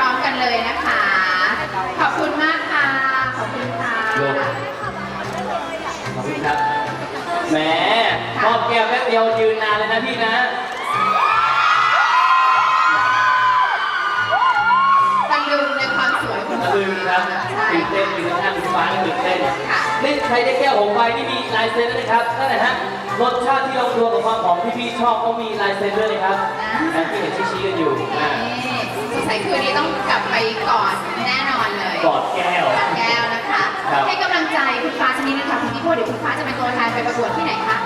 ร้อมกันเลยนะคะ ขอบคุณมากค่ะ ขอบคุณค่ะขอบคุณครับ แหมมอบแก้วแป๊เดียวยืนนานเลยนะพี่นะ ตะลึงในความสวยของตะลึงครับตื่เต้นอยู่ข้างหน้าคุณฟ้าก็ตื่เต้นนี่ใครได้แก้วหงไบที่มีลายเซ็นด้วนะครับนั่นแหละฮะ รสชาติที่ลงตัวกับความหอมที่พี่ชอบก็มีลายเซ็นด้วยนะครับนะที่เห็นชี้ๆกันอยู่อ่านี่สงสัยคืนนี้ต้องกลับไปก่อนแน่นอนเลยกอดแก้ว แก้วนะคะ ครับ ให้กำลังใจคุณฟ้าชนิดนึงค่ะคุณพี่โพเดี๋ยวคุณฟ้าจะเป็นตัวแทนไปประกวดที่ไหนคะ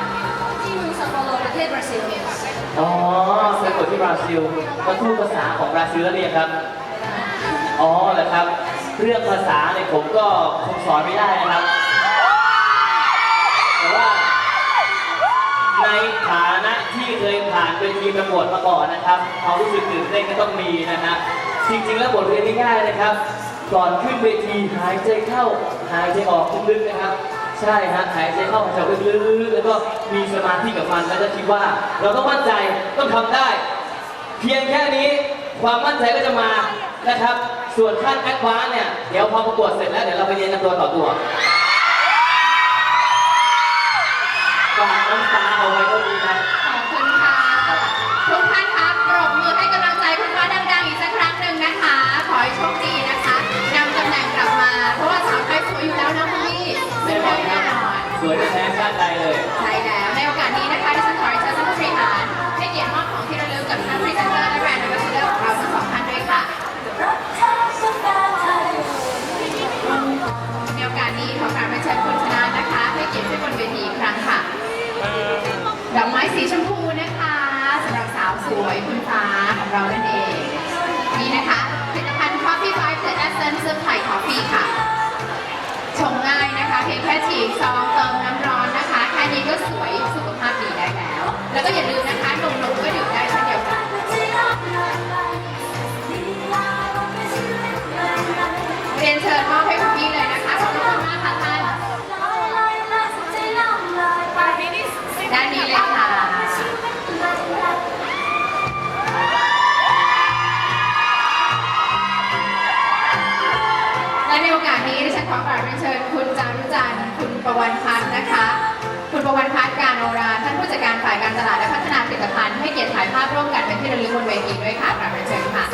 ที่เมืองซัปโปโรประเทศบราซิลเนี่ยค่ะอ๋อเคยเปิดที่บราซิลก็พูดภาษาของบราซิลแล้วเนี่ยครับ อ๋อเหรอครับ เรื่องภาษาเนี่ยผมก็คงสอนไม่ได้นะครับ ในฐานะที่เคยผ่านเป็นทีมประกวดมาก่อนนะครับความรู้สึกตื่นเต้นก็ต้องมีนะฮะจริงๆแล้วบทเรียนง่ายๆนะครับ ก่อนขึ้นเวทีหายใจเข้าหายใจออกลึกๆนะครับ ใช่ฮะหายใจเข้าหายใจออกลึกๆแล้วก็มีสมาธิกับมันแล้วจะคิดว่า เราต้องมั่นใจต้องทำได้ เพียงแค่นี้ความมั่นใจก็จะมานะครับ ส่วนขั้นแอดวานเนี่ยเดี๋ยวพอประกวดเสร็จแล้วเดี๋ยวเราไปเรียนกันตัวต่อตัว ฝากน้ำตาเอาไว้ก็ดีนะขอบคุณค่ะ ทุกท่านคะปรบมือให้กำลังใจคุณฟ้าดังๆอีกสักครั้งหนึ่งนะคะ ขอให้โชคดีนะคะนำตำแหน่งกลับมา เพราะว่าสาวไทยสวยอยู่แล้วนะคุณพี่ไม่ได้แน่นอนสวยไม่แพ้ชาติใดเลย ใช่แล้ว ชมพูนะคะสำหรับสาวสวยคุณฟ้าของเรานั่นเอง นี่นะคะผลิตภัณฑ์ Coffee Five The Essence เซอร์ไข่คอฟฟี่ค่ะ ชงง่ายนะคะ เพียงแค่ฉีกซองเติมน้ำร้อนนะคะ แค่นี้ก็สวยสุขภาพดีได้แล้ว แล้วก็อย่าลืมนะคะ จารุจันทร์คุณประวันพัฒน์นะคะ คุณประวันพัฒน์การโอราท่านผู้จัดการฝ่ายการตลาดและพัฒนาผลิตภัณฑ์ให้เกียรติถ่ายภาพร่วมกันเป็นที่ระลึกบนเวทีด้วยค่ะกราบเรียนเชิญค่ะ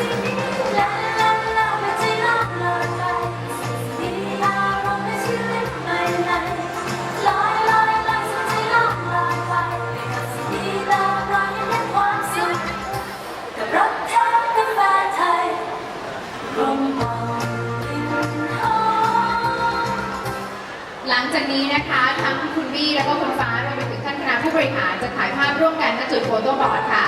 รถแท้กาแฟไทยร่มเบากนี้นะคะ ทั้งคุณบี้แล้วก็คุณฟ้ารวมไปถึงท่านคณะผู้บริหารจะถ่ายภาพร่วมกันณจุดโฟโต้บอร์ดค่ะ